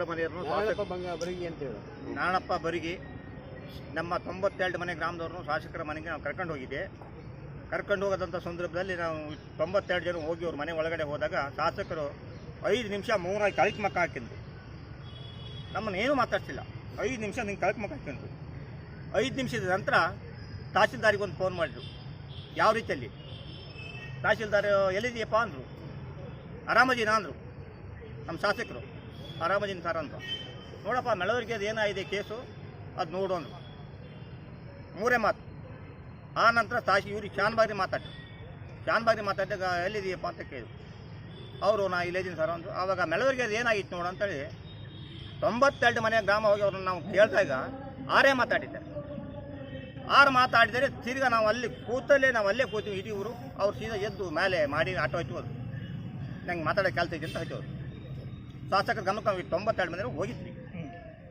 ತೊಂಬತ್ತೆರಡು ಮನೆಯವ್ರನ್ನು ಬರಿಗೆ ಅಂತ ನಾಣಪ್ಪ ಬರಿಗಿ. ನಮ್ಮ ತೊಂಬತ್ತೆರಡು ಮನೆ ಗ್ರಾಮದವ್ರನ್ನು ಶಾಸಕರ ಮನೆಗೆ ನಾವು ಕರ್ಕೊಂಡು ಹೋಗಿದ್ದೆ. ಕರ್ಕೊಂಡು ಹೋಗದಂಥ ಸಂದರ್ಭದಲ್ಲಿ ನಾವು ತೊಂಬತ್ತೆರಡು ಜನ ಹೋಗಿ ಅವ್ರ ಮನೆ ಒಳಗಡೆ ಹೋದಾಗ ಶಾಸಕರು ಐದು ನಿಮಿಷ ಮೂರಾಗಿ ಕಳಿಕ್ ಮಕ್ಕ ಹಾಕಿದ್ರು. ನಮ್ಮನ್ನು ಏನೂ ಮಾತಾಡ್ತಿಲ್ಲ ಐದು ನಿಮಿಷ ನಿಂಗೆ ಕಳಿಕ್ ಮಕ್ಕ ಹಾಕಿದ್ರು. ಐದು ನಿಮಿಷದ ನಂತರ ತಹಸೀಲ್ದಾರಿಗೆ ಒಂದು ಫೋನ್ ಮಾಡಿದ್ರು. ಯಾವ ರೀತಿಯಲ್ಲಿ? ತಹಸೀಲ್ದಾರ್ ಎಲ್ಲಿದೆಯಪ್ಪ ಅಂದರು. ಆರಾಮದೀನಾ ಅಂದರು. ನಮ್ಮ ಶಾಸಕರು. ಆರಾಮದೀನಿ ಸರ್ ಅಂತ ನೋಡಪ್ಪ ಮೆಳವರಿಗೆ ಅದು ಏನಾಗಿದೆ ಕೇಸು? ಅದು ನೋಡು ಅಂದ್ರು. ಮೂರೇ ಮಾತು. ಆ ನಂತರ ಸಾಶಿ ಇವ್ರಿಗೆ ಶಾನ್ಬಾರಿ ಶಾನ್ ಶಾನ್ಬಾರಿ ಮಾತಾಡಿದಾಗ ಎಲ್ಲಿದೆಯಪ್ಪ ಅಂತ ಕೇಳಿದ್ರು. ಅವರು, ನಾ ಇಲ್ಲಿದ್ದೀನಿ ಸರ್ ಅಂತ ಆವಾಗ ಮೆಳವರಿಗೆ ಅದು ಏನಾಗಿತ್ತು ನೋಡು ಅಂತೇಳಿ, ತೊಂಬತ್ತೆರಡು ಮನೆ ಗ್ರಾಮ ಹೋಗಿ ಅವ್ರನ್ನ ನಾವು ಕೇಳಿದಾಗ ಆರೇ ಮಾತಾಡಿದ್ದಾರೆ ಆರು ಮಾತಾಡಿದರೆ ತಿರ್ಗಾ ನಾವು ಅಲ್ಲಿ ಕೂತಲ್ಲೇ ನಾವು ಅಲ್ಲೇ ಕೂತೀವಿ, ಇಡೀ ಊರು. ಅವ್ರು ಸೀದಾ ಎದ್ದು ಮೇಲೆ ಮಾಡಿ ಆಟೋ ಹಚ್ಚಿ ಹೋದ್ರು ನಂಗೆ ಮಾತಾಡೋ ಕೆಲಸ ಇದೆ ಅಂತ ಹಚ್ಚೋರು ಶಾಸಕರ ಗಮನಕ್ಕೆ ತೊಂಬತ್ತೆರಡು ಮಂದಿ ಹೋಗಿದ್ವಿ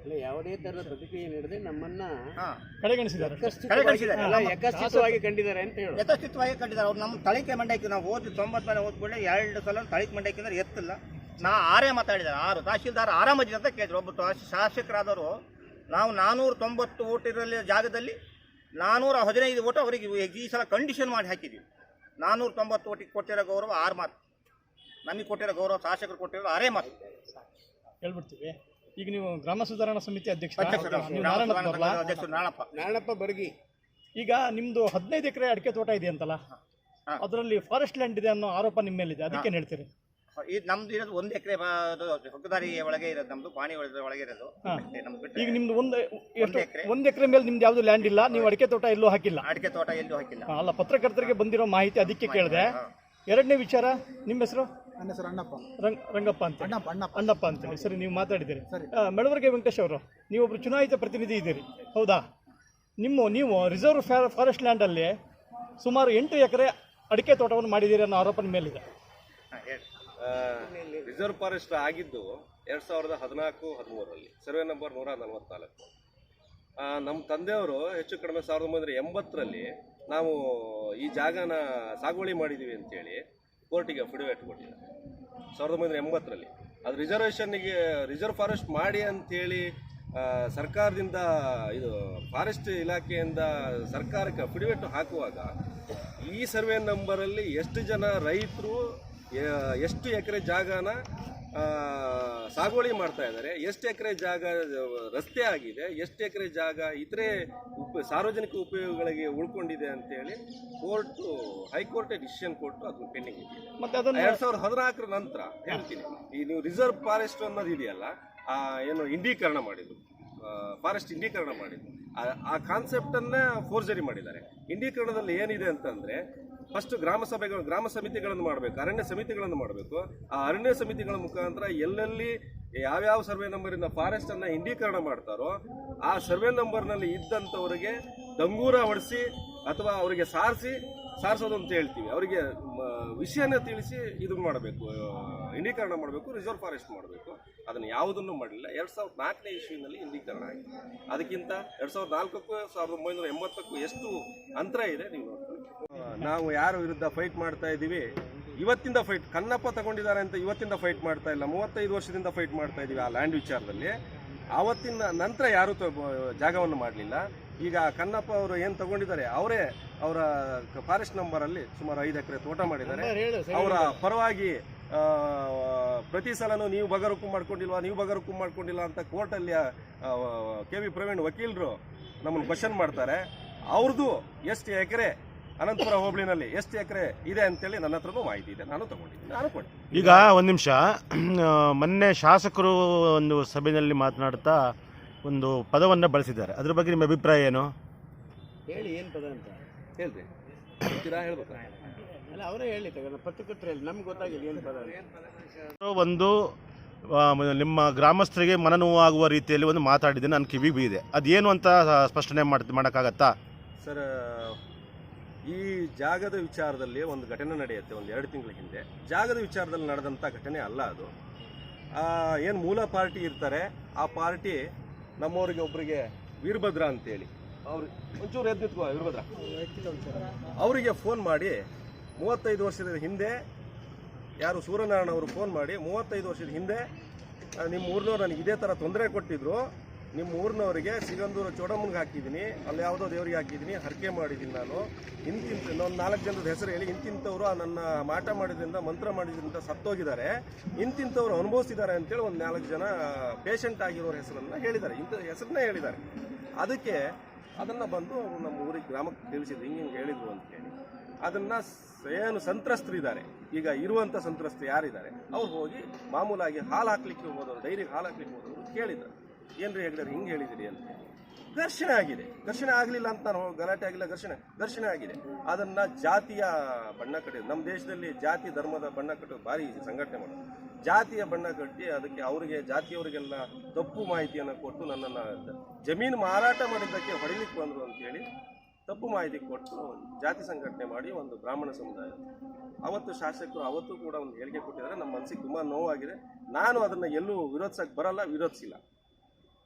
ಇಲ್ಲ ಯಾವುದೇ ತರದ ಪ್ರತಿಕ್ರಿಯೆ ನೀಡದೆ ನಮ್ಮನ್ನ ಹಾಂ. ಕಡೆಗಣಿಸಿದ್ದಾರೆ. ಅಲ್ಲ, ಕಂಡಿದ್ದಾರೆ ಅಂತ ಹೇಳಿ ಯಥಾಸ್ಥಿತವಾಗಿ ಕಂಡಿದ್ದಾರೆ. ಅವ್ರು ನಮ್ಮ ತಳಿಕೆ ಮಂಡಕ್ಕಿ ನಾವು ಓದಿ ತೊಂಬತ್ತು ಮನೆ ಓದ್ಬಿಟ್ಟೆ ಎರಡು ಸಲ ತಳಿಕೆ ಮಂಡಕ್ಕೆ ಅಂದ್ರೆ ಎತ್ತಿಲ್ಲ. ನಾ ಆರೇ ಮಾತಾಡಿದ್ದಾರೆ. ಆರು ತಹಶೀಲ್ದಾರ್ ಆರಾಮದಿದೆ ಅಂತ ಕೇಳಿದ್ರು. ಒಬ್ಬ ಶಾಸಕರಾದವರು ನಾವು ನಾನೂರ ತೊಂಬತ್ತು ಓಟ್ ಇರಲಿ ಜಾಗದಲ್ಲಿ ನಾನೂರ ಹದಿನೈದು ಓಟು ಅವರಿಗೆ ಈ ಸಲ ಕಂಡೀಷನ್ ಮಾಡಿ ಹಾಕಿದ್ವಿ ನಾನೂರ ತೊಂಬತ್ತು ಓಟಿಗೆ ಕೊಟ್ಟಿರೋ ಗೌರವ ಆರು ಮಾತು ನಮಗೆ ಕೊಟ್ಟಿರೋ ಗೌರವ ಶಾಸಕರು ಕೊಟ್ಟಿರೋ ಅರೇ ಮಾತು. ಹೇಳ್ಬಿಡ್ತೀವಿ. ಈಗ ನೀವು ಗ್ರಾಮ ಸುಧಾರಣಾ ಸಮಿತಿ ಅಧ್ಯಕ್ಷ ಅಧ್ಯಕ್ಷರು ನಾಳಪ್ಪ. ನಾರಾಯಣಪ್ಪ ಬರ್ಗಿ ಈಗ ನಿಮ್ದು ಹದಿನೈದು ಎಕರೆ ಅಡಿಕೆ ತೋಟ ಇದೆ ಅಂತಲ್ಲ. ಅದರಲ್ಲಿ ಫಾರೆಸ್ಟ್ ಲ್ಯಾಂಡ್ ಇದೆ ಅನ್ನೋ ಆರೋಪ ನಿಮ್ಮ ಮೇಲಿದೆ. ಅದಕ್ಕೇನು ಹೇಳ್ತೀರಿ? ಇದು ನಮ್ದು ಇರೋದು ಒಂದು ಎಕರೆ ಹೊಕ್ಕದಾರಿ ಒಳಗೆ ಇರೋದು ನಮ್ದು ಪಾಣಿ ಒಳಗೆ ಒಳಗೆ ಇರೋದು. ನಮ್ದು ಈಗ ನಿಮ್ದು ಒಂದು ಎಷ್ಟು ಎಕ್ರೆ. ಒಂದು ಎಕರೆ ಮೇಲೆ ನಿಮ್ದು ಯಾವ್ದು ಲ್ಯಾಂಡ್ ಇಲ್ಲ ನೀವು ಅಡಿಕೆ ತೋಟ ಎಲ್ಲೂ ಹಾಕಿಲ್ಲ. ಅಡಿಕೆ ತೋಟ ಎಲ್ಲೂ ಹಾಕಿಲ್ಲ. ಅಲ್ಲ ಪತ್ರಕರ್ತರಿಗೆ ಬಂದಿರೋ ಮಾಹಿತಿ ಅದಕ್ಕೆ ಕೇಳಿದೆ. ಎರಡನೇ ವಿಚಾರ ನಿಮ್ಮ ಹೆಸರು? ನನ್ನ ಹೆಸರು ಅಣ್ಣಪ್ಪ. ರಂಗ್ ರಂಗಪ್ಪ ಅಂತ ಅಣ್ಣಪ್ಪ ಅಣ್ಣಪ್ಪ. ಅಣ್ಣಪ್ಪ ಅಂತೇಳಿ ಸರಿ ನೀವು ಮಾತಾಡಿದ್ದೀರಿ. ಸರಿ. ಆ, ಮೆಳವರ್ಗೆ ವೆಂಕಟೇಶ್ ಅವರು ನೀವೊಬ್ಬರು ಚುನಾಯಿತ ಪ್ರತಿನಿಧಿ ಇದ್ದೀರಿ. ಹೌದಾ? ನಿಮ್ಮ ನೀವು ರಿಸರ್ವ್ ಫಾರೆಸ್ಟ್ ಲ್ಯಾಂಡಲ್ಲಿ ಸುಮಾರು ಎಂಟು ಎಕರೆ ಅಡಿಕೆ ತೋಟವನ್ನು ಮಾಡಿದ್ದೀರಿ ಅನ್ನೋ ಆರೋಪನ ಮೇಲಿದೆ. ಹಾ, ಹೇಳಿ. ರಿಸರ್ವ್ ಫಾರೆಸ್ಟ್ ಆಗಿದ್ದು ಎರಡು ಸಾವಿರದ ಹದಿನಾಲ್ಕು ಹದಿಮೂರರಲ್ಲಿ. ಸರ್ವೆ ನಂಬರ್ ನೂರ ನಲವತ್ನಾಲ್ಕು. ನಮ್ಮ ತಂದೆಯವರು ಹೆಚ್ಚು ಕಡಿಮೆ ಸಾವಿರದ ಒಂಬೈನೂರ ಎಂಬತ್ತರಲ್ಲಿ ನಾವು ಈ ಜಾಗನ ಸಾಗುವಳಿ ಮಾಡಿದ್ದೀವಿ ಅಂತೇಳಿ ಕೋರ್ಟಿಗೆ ಅಫಿಡವಿಟ್ ಕೊಟ್ಟಿದ್ದಾರೆ ಸಾವಿರದ ಒಂಬೈನೂರ ಎಂಬತ್ತರಲ್ಲಿ. ಅದು ರಿಸರ್ವೇಷನ್ನಿಗೆ ರಿಸರ್ವ್ ಫಾರೆಸ್ಟ್ ಮಾಡಿ ಅಂತೇಳಿ ಆ, ಸರ್ಕಾರದಿಂದ ಇದು ಫಾರೆಸ್ಟ್ ಇಲಾಖೆಯಿಂದ ಸರ್ಕಾರಕ್ಕೆ ಅಫಿಡವಿಟ್ ಹಾಕುವಾಗ ಈ ಸರ್ವೆ ನಂಬರಲ್ಲಿ ಎಷ್ಟು ಜನ ರೈತರು ಎಷ್ಟು ಎಕರೆ ಜಾಗನ ಸಾಗುವಳಿ ಮಾಡ್ತಾ ಇದ್ದಾರೆ. ಎಷ್ಟು ಎಕರೆ ಜಾಗ ರಸ್ತೆ ಆಗಿದೆ. ಎಷ್ಟು ಎಕರೆ ಜಾಗ ಇತರೆ ಉಪ ಸಾರ್ವಜನಿಕ ಉಪಯೋಗಗಳಿಗೆ ಉಳ್ಕೊಂಡಿದೆ ಅಂತೇಳಿ ಕೋರ್ಟು ಹೈಕೋರ್ಟ್ ಡಿಸಿಷನ್ ಕೊಟ್ಟು ಅದನ್ನು ಪೆಂಡಿಂಗ್ ಇದೆ ಮತ್ತೆ ಅದನ್ನು ಎರಡು ಸಾವಿರದ ಹದಿನಾಲ್ಕರ ನಂತರ ಹೇಳ್ತೀನಿ. ಈ ನೀವು ರಿಸರ್ವ್ ಫಾರೆಸ್ಟ್ ಅನ್ನೋದು ಇದೆಯಲ್ಲ ಆ ಏನು ಇಂಡೀಕರಣ ಮಾಡಿದ್ರು ಫಾರೆಸ್ಟ್ ಇಂಡೀಕರಣ ಮಾಡಿದ್ರು ಆ- ಆ ಕಾನ್ಸೆಪ್ಟನ್ನ ಫೋರ್ಜರಿ ಮಾಡಿದ್ದಾರೆ. ಇಂಡೀಕರಣದಲ್ಲಿ ಏನಿದೆ ಅಂತಂದ್ರೆ ಫಸ್ಟ್ ಗ್ರಾಮ ಸಭೆಗಳು, ಗ್ರಾಮ ಸಮಿತಿಗಳನ್ನು ಮಾಡಬೇಕು, ಅರಣ್ಯ ಸಮಿತಿಗಳನ್ನು ಮಾಡಬೇಕು. ಆ ಅರಣ್ಯ ಸಮಿತಿಗಳ ಮುಖಾಂತರ ಎಲ್ಲೆಲ್ಲಿ ಯಾವ್ಯಾವ ಸರ್ವೆ ನಂಬರಿಂದ ಫಾರೆಸ್ಟ್ ಅನ್ನ ಇಂಡೀಕರಣ ಮಾಡ್ತಾರೋ, ಆ ಸರ್ವೆ ನಂಬರ್ನಲ್ಲಿ ಇದ್ದಂಥವರಿಗೆ ದಂಗೂರ ಹೊಡೆಸಿ ಅಥವಾ ಅವರಿಗೆ ಸಾರಿಸಿ ಸಾರಿಸೋದು ಅಂತ ಹೇಳ್ತೀವಿ. ಅವರಿಗೆ ವಿಷಯನ ತಿಳಿಸಿ ಇದು ಮಾಡಬೇಕು ಇಂಡೀಕರಣ ಮಾಡಬೇಕು ರಿಸರ್ವ್ ಫಾರೆಸ್ಟ್ ಮಾಡಬೇಕು. ಅದನ್ನು ಯಾವುದನ್ನು ಮಾಡಲಿಲ್ಲ ಎರಡು ಸಾವಿರದ ನಾಲ್ಕನೇ ಇಸ್ವಿನಲ್ಲಿ ಇಂಡೀಕರಣ ಆಗಿದೆ ಅದಕ್ಕಿಂತ ಎರಡು ಸಾವಿರದ ನಾಲ್ಕಕ್ಕೂ ಸಾವಿರದ ಒಂಬೈನೂರ ಎಂಬತ್ತಕ್ಕೂ ಎಷ್ಟು ಅಂತರ ಇದೆ, ನೀವು ನಾವು ಯಾರ ವಿರುದ್ಧ ಫೈಟ್ ಮಾಡ್ತಾ ಇದ್ದೀವಿ? ಇವತ್ತಿಂದ ಫೈಟ್ ಕನ್ನಪ್ಪ ತಗೊಂಡಿದ್ದಾರೆ ಅಂತ ಇವತ್ತಿಂದ ಫೈಟ್ ಮಾಡ್ತಾ ಇಲ್ಲ. ಮೂವತ್ತೈದು ವರ್ಷದಿಂದ ಫೈಟ್ ಮಾಡ್ತಾ ಇದ್ದೀವಿ ಆ ಲ್ಯಾಂಡ್ ವಿಚಾರದಲ್ಲಿ. ಆವತ್ತಿನ ನಂತರ ಯಾರೂ ಜಾಗವನ್ನು ಮಾಡಲಿಲ್ಲ. ಈಗ ಕನ್ನಪ್ಪ ಅವರು ಏನು ತಗೊಂಡಿದ್ದಾರೆ ಅವರೇ ಅವರ ಫಾರೆಸ್ಟ್ ನಂಬರಲ್ಲಿ ಸುಮಾರು ಐದು ಎಕರೆ ತೋಟ ಮಾಡಿದ್ದಾರೆ. ಅವರ ಪರವಾಗಿ ಆ, ಪ್ರತಿ ಸಲನೂ ನೀವು ಬಗರುಕು ಮಾಡ್ಕೊಂಡಿಲ್ವಾ ನೀವು ಬಗರುಕು ಮಾಡ್ಕೊಂಡಿಲ್ಲ ಅಂತ ಕೋರ್ಟಲ್ಲಿ ಕೆ ವಿ ಪ್ರವೀಣ್ ವಕೀಲರು ನಮ್ಮನ್ನು ಕ್ವಶನ್ ಮಾಡ್ತಾರೆ. ಅವ್ರದ್ದು ಎಷ್ಟು ಎಕರೆ ಅನಂತಪುರ ಹೋಬಳಿನಲ್ಲಿ ಎಷ್ಟು ಎಕರೆ ಇದೆ ಅಂತೇಳಿ ನನ್ನ ಹತ್ರನೂ ಮಾಹಿತಿ ಇದೆ ನಾನು ತಗೊಂಡಿದ್ದೀನಿ ನಾನು ಕೊಡ್ತೀನಿ. ಈಗ ಒಂದು ನಿಮಿಷ ಮೊನ್ನೆ ಶಾಸಕರು ಒಂದು ಸಭೆಯಲ್ಲಿ ಮಾತನಾಡ್ತಾ ಒಂದು ಪದವನ್ನು ಬಳಸಿದ್ದಾರೆ. ಅದ್ರ ಬಗ್ಗೆ ನಿಮ್ಮ ಅಭಿಪ್ರಾಯ ಏನು? ಹೇಳಿ ಏನು ಪದ ಅಂತ? ಹೇಳ್ರಿ. ಹೇಳ್ತೀರಾ ಹೇಳ್ಬೇಕಾ? ಅಲ್ಲ ಅವರೇ ಹೇಳಿ ಪತ್ರಕರ್ತರಲ್ಲಿ ನಮ್ಗೆ ಗೊತ್ತಾಗಿದೆ ಏನು ಪದ ಅಂತ. ಒಂದು ನಿಮ್ಮ ಗ್ರಾಮಸ್ಥರಿಗೆ ಮನನೋವಾಗುವ ರೀತಿಯಲ್ಲಿ ಒಂದು ಮಾತಾಡಿದೆ ನನ್ನ ಕಿವಿ ಬೀದೆ ಅದೇನು ಅಂತ ಸ್ಪಷ್ಟನೆ ಮಾಡಿ ಮಾಡೋಕ್ಕಾಗತ್ತಾ? ಸರ್ ಈ ಜಾಗದ ವಿಚಾರದಲ್ಲಿ ಒಂದು ಘಟನೆ ನಡೆಯುತ್ತೆ ಒಂದು ಎರಡು ತಿಂಗಳ ಹಿಂದೆ. ಜಾಗದ ವಿಚಾರದಲ್ಲಿ ನಡೆದಂಥ ಘಟನೆ ಅಲ್ಲ ಅದು. ಏನು ಮೂಲ ಪಾರ್ಟಿ ಇರ್ತಾರೆ ಆ ಪಾರ್ಟಿ ನಮ್ಮವರಿಗೆ ಒಬ್ಬರಿಗೆ ವೀರಭದ್ರ ಅಂತೇಳಿ. ಅವ್ರು ಒಂಚೂರು ಎದ್ದು ನಿಂತ್ಕೋ, ವೀರಭದ್ರ. ಅವರಿಗೆ ಫೋನ್ ಮಾಡಿ, ಮೂವತ್ತೈದು ವರ್ಷದ ಹಿಂದೆ ಯಾರು ಸೂರ್ಯನಾರಾಯಣ ಅವರು ಫೋನ್ ಮಾಡಿ, ಮೂವತ್ತೈದು ವರ್ಷದ ಹಿಂದೆ ನಿಮ್ಮ ಊರಿನವ್ರು ನನಗೆ ಇದೇ ಥರ ತೊಂದರೆ ಕೊಟ್ಟಿದ್ರು. ನಿಮ್ಮ ಊರಿನವರಿಗೆ ಸಿಗಂದೂರು ಚೋಡಮ್ಮನ್ಗೆ ಹಾಕಿದ್ದೀನಿ. ಅಲ್ಲಿ ಯಾವುದೋ ದೇವರಿಗೆ ಹಾಕಿದ್ದೀನಿ. ಹರಕೆ ಮಾಡಿದ್ದೀನಿ ನಾನು. ಇಂತಿಂತ ಒಂದು ನಾಲ್ಕು ಜನದ ಹೆಸರು ಹೇಳಿ, ಇಂತಿಂಥವ್ರು ನನ್ನ ಮಾಟ ಮಾಡಿದ್ರಿಂದ, ಮಂತ್ರ ಮಾಡಿದ್ರಿಂದ ಸತ್ತೋಗಿದ್ದಾರೆ. ಇಂತಿಂಥವ್ರು ಅನುಭವಿಸಿದ್ದಾರೆ ಅಂತೇಳಿ ಒಂದು ನಾಲ್ಕು ಜನ ಪೇಷಂಟ್ ಆಗಿರೋರ ಹೆಸರನ್ನು ಹೇಳಿದ್ದಾರೆ. ಇಂಥ ಹೆಸರನ್ನೇ ಹೇಳಿದ್ದಾರೆ. ಅದಕ್ಕೆ ಅದನ್ನು ಬಂದು ನಮ್ಮ ಊರಿಗೆ, ಗ್ರಾಮಕ್ಕೆ ತಿಳಿಸಿದ್ರು ಹಿಂಗೆ ಹಿಂಗೆ ಹೇಳಿದ್ರು ಅಂತ ಹೇಳಿ. ಅದನ್ನು ಏನು ಸಂತ್ರಸ್ತರಿದ್ದಾರೆ ಈಗ ಇರುವಂಥ ಸಂತ್ರಸ್ತರು ಯಾರಿದ್ದಾರೆ? ಅವ್ರು ಹೋಗಿ ಮಾಮೂಲಾಗಿ ಹಾಲು ಹಾಕ್ಲಿಕ್ಕೆ ಹೋದವರು, ಡೈರಿಗೆ ಹಾಲು ಹಾಕ್ಲಿಕ್ಕೆ ಹೋದವರು ಕೇಳಿದ್ದಾರೆ ಏನ್ರಿ ಹೆಗ್ಡರ್, ಹಿಂಗೆ ಹೇಳಿದಿರಿ ಅಂತ. ಘರ್ಷಣೆ ಆಗಿದೆ. ಘರ್ಷಣೆ ಆಗಲಿಲ್ಲ ಅಂತ ನಾವು ಗಲಾಟೆ ಆಗಿಲ್ಲ, ಘರ್ಷಣೆ ಘರ್ಷಣೆ ಆಗಿದೆ. ಅದನ್ನ ಜಾತಿಯ ಬಣ್ಣ ಕಟ್ಟಿ ನಮ್ಮ ದೇಶದಲ್ಲಿ ಜಾತಿ ಧರ್ಮದ ಬಣ್ಣ ಕಟ್ಟೋದು ಭಾರಿ ಸಂಘಟನೆ ಮಾಡೋದು. ಜಾತಿಯ ಬಣ್ಣ ಕಟ್ಟಿ ಅದಕ್ಕೆ ಅವರಿಗೆ, ಜಾತಿಯವರಿಗೆಲ್ಲ ತಪ್ಪು ಮಾಹಿತಿಯನ್ನು ಕೊಟ್ಟು ನನ್ನನ್ನು ಜಮೀನು ಮಾರಾಟ ಮಾಡಿದ್ದಕ್ಕೆ ಹೊಡಿಲಿಕ್ಕೆ ಬಂದರು ಅಂತೇಳಿ ತಪ್ಪು ಮಾಹಿತಿ ಕೊಟ್ಟು ಜಾತಿ ಸಂಘಟನೆ ಮಾಡಿ ಒಂದು ಬ್ರಾಹ್ಮಣ ಸಮುದಾಯ. ಅವತ್ತು ಶಾಸಕರು ಅವತ್ತು ಕೂಡ ಒಂದು ಹೇಳಿಕೆ ಕೊಟ್ಟಿದ್ದಾರೆ. ನಮ್ಮ ಮನಸ್ಸಿಗೆ ತುಂಬ ನೋವಾಗಿದೆ. ನಾನು ಅದನ್ನು ಎಲ್ಲೂ ವಿರೋಧಿಸಕ್ಕೆ ಬರಲ್ಲ, ವಿರೋಧಿಸಿಲ್ಲ.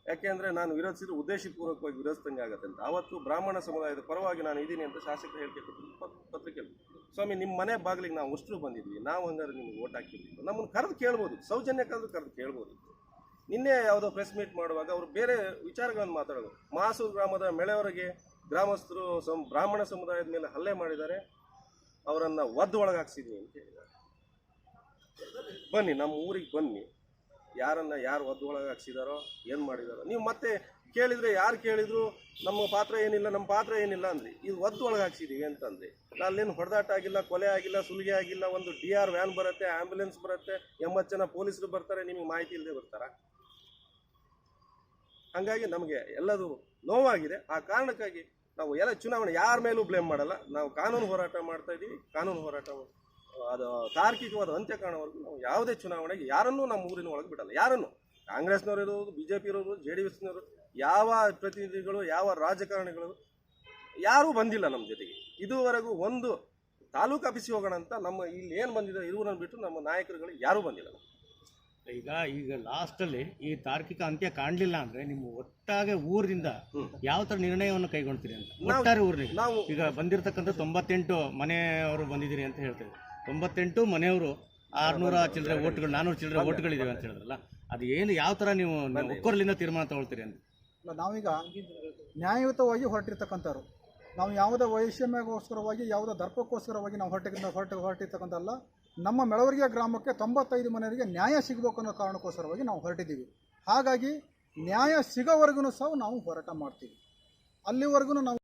ಯಾಕೆಂದರೆ ನಾನು ವಿರೋಧಿಸಿದ್ರೆ ಉದ್ದೇಶಪೂರ್ವಕವಾಗಿ ವಿರೋಧಿಸಿದಂಗೆ ಆಗುತ್ತೆ ಅಂತ. ಆವತ್ತು ಬ್ರಾಹ್ಮಣ ಸಮುದಾಯದ ಪರವಾಗಿ ನಾನು ಇದ್ದೀನಿ ಅಂತ ಶಾಸಕರು ಹೇಳಿಕೆ ಕೊಟ್ಟು ಪತ್ರಿಕೆ ಸ್ವಾಮಿ, ನಿಮ್ಮ ಮನೆ ಬಾಗಿಲಿಗೆ ನಾವು ಅಷ್ಟು ಬಂದಿದ್ವಿ. ನಾವು ಹಂಗಾದ್ರೆ ನಿಮ್ಗೆ ಓಟ್ ಹಾಕಿರ್ಲಿಲ್ಲ ನಮ್ಮನ್ನು ಕರೆದು ಕೇಳ್ಬೋದು. ಸೌಜನ್ಯ ಕರೆದು ಕರೆದು ಕೇಳ್ಬೋದು. ನಿನ್ನೆ ಯಾವುದೋ ಪ್ರೆಸ್ ಮೀಟ್ ಮಾಡುವಾಗ ಅವರು ಬೇರೆ ವಿಚಾರಗಳನ್ನು ಮಾತಾಡೋದು ಮಾಸೂರು ಗ್ರಾಮದ ಮೆಳೆಯವರಿಗೆ ಗ್ರಾಮಸ್ಥರು ಸಂ, ಬ್ರಾಹ್ಮಣ ಸಮುದಾಯದ ಮೇಲೆ ಹಲ್ಲೆ ಮಾಡಿದ್ದಾರೆ. ಅವರನ್ನು ಒದ್ದು ಒಳಗಾಕ್ಸಿದ್ವಿ ಅಂತ ಹೇಳಿದ್ದಾರೆ. ಬನ್ನಿ, ನಮ್ಮ ಊರಿಗೆ ಬನ್ನಿ. ಯಾರನ್ನ ಯಾರು ಒದ್ದು ಒಳಗೆ ಹಾಕ್ಸಿದಾರೋ, ಏನು ಮಾಡಿದಾರೋ. ನೀವು ಮತ್ತೆ ಕೇಳಿದ್ರೆ ಯಾರು ಕೇಳಿದ್ರು, ನಮ್ಮ ಪಾತ್ರ ಏನಿಲ್ಲ, ನಮ್ಮ ಪಾತ್ರ ಏನಿಲ್ಲ ಅಂದ್ರಿ. ಇದು ಒದ್ದು ಒಳಗೆ ಹಾಕ್ಸಿದೀವಿ ಅಂತಂದ್ರಿ. ಅಲ್ಲೇನು ಹೊಡೆದಾಟ ಆಗಿಲ್ಲ, ಕೊಲೆ ಆಗಿಲ್ಲ, ಸುಲಿಗೆ ಆಗಿಲ್ಲ, ಒಂದು ಡಿ ಆರ್ ವ್ಯಾನ್ ಬರುತ್ತೆ, ಆಂಬ್ಯುಲೆನ್ಸ್ ಬರುತ್ತೆ, ಎಂಬತ್ತು ಜನ ಪೊಲೀಸರು ಬರ್ತಾರೆ, ನಿಮಗೆ ಮಾಹಿತಿ ಇಲ್ಲದೆ ಬರ್ತಾರ? ಹಂಗಾಗಿ ನಮಗೆ ಎಲ್ಲದು ನೋವಾಗಿದೆ. ಆ ಕಾರಣಕ್ಕಾಗಿ ನಾವು ಎಲ್ಲ ಚುನಾವಣೆ ಯಾರ ಮೇಲೂ ಬ್ಲೇಮ್ ಮಾಡಲ್ಲ. ನಾವು ಕಾನೂನು ಹೋರಾಟ ಮಾಡ್ತಾ ಇದ್ದೀವಿ ಕಾನೂನು ಹೋರಾಟ ಅದು ತಾರ್ಕಿಕವಾದ ಅಂತ್ಯ ಕಾಣೋವರೆಗೂ ನಾವು ಯಾವುದೇ ಚುನಾವಣೆಗೆ ಯಾರನ್ನೂ ನಮ್ಮ ಊರಿನ ಒಳಗೆ ಬಿಡಲ್ಲ. ಯಾರನ್ನು. ಕಾಂಗ್ರೆಸ್ನವ್ರು ಇರೋದು ಬಿ ಜೆ ಪಿ ಇರೋರು ಜೆ ಡಿ ಎಸ್ನವರು ಯಾವ ಪ್ರತಿನಿಧಿಗಳು ಯಾವ ರಾಜಕಾರಣಿಗಳು ಯಾರೂ ಬಂದಿಲ್ಲ ನಮ್ಮ ಜೊತೆಗೆ. ಇದುವರೆಗೂ ಒಂದು ತಾಲೂಕು ಆಫೀಸಿಗೆ ಹೋಗೋಣ ಅಂತ ನಮ್ಮ ಇಲ್ಲಿ ಏನು ಬಂದಿದೆ ಇರುವರನ್ನು ಬಿಟ್ಟು ನಮ್ಮ ನಾಯಕರುಗಳು ಯಾರೂ ಬಂದಿಲ್ಲ. ಈಗ ಈಗ ಲಾಸ್ಟಲ್ಲಿ ಈ ತಾರ್ಕಿಕ ಅಂತ್ಯ ಕಾಣಲಿಲ್ಲ ಅಂದ್ರೆ ನಿಮ್ಮ ಒಟ್ಟಾಗೆ ಊರಿಂದ ಯಾವ ತರ ನಿರ್ಣಯವನ್ನು ಕೈಗೊಳ್ತೀರಿ ಅಂತ? ನಾವು- ಒಟ್ಟಾರೆ ಊರಿನ ನಾವು ಈಗ ಬಂದಿರತಕ್ಕಂಥ ತೊಂಬತ್ತೆಂಟು ಮನೆಯವರು ಬಂದಿದ್ದೀರಿ ಅಂತ ಹೇಳ್ತೇವೆ ತೊಂಬತ್ತೆಂಟು ಮನೆಯವರು ಆರ್ನೂರ ಚಿಲ್ಲರೆ ಓಟ್ಗಳು ನಾನ್ನೂರು ಚಿಲ್ಲರೆ ಓಟ್ಗಳಿದಾವೆ ಅಂತ ಹೇಳಿದ್ರಲ್ಲ ಅದು ಏನು ಯಾವ ತರ ನೀವು ಒಕ್ಕೊರ್ಲಿಂದ ತೀರ್ಮಾನ ತಗೊಳ್ತೀರಿ ಅಂತ? ನಾವೀಗ ನ್ಯಾಯಯುತವಾಗಿ ಹೊರಟಿರ್ತಕ್ಕಂಥವ್ರು. ನಾವು ಯಾವುದೇ ವೈಷಮ್ಯಗೋಸ್ಕರವಾಗಿ ಯಾವುದೇ ದರ್ಪಕ್ಕೋಸ್ಕರವಾಗಿ ನಾವು ಹೊರಟಿಗೆ ಹೊರಟ ಹೊರಟಿರ್ತಕ್ಕಂಥಲ್ಲ ನಮ್ಮ ಮೆಳವರಿಗೆ ಗ್ರಾಮಕ್ಕೆ ತೊಂಬತ್ತೈದು ಮನೆಯವರಿಗೆ ನ್ಯಾಯ ಸಿಗಬೇಕು ಅನ್ನೋ ಕಾರಣಕ್ಕೋಸ್ಕರವಾಗಿ ನಾವು ಹೊರಟಿದ್ದೀವಿ. ಹಾಗಾಗಿ ನ್ಯಾಯ ಸಿಗೋವರೆಗೂ ಸಹ ನಾವು ಹೋರಾಟ ಮಾಡ್ತೀವಿ. ಅಲ್ಲಿವರೆಗೂ ನಾವು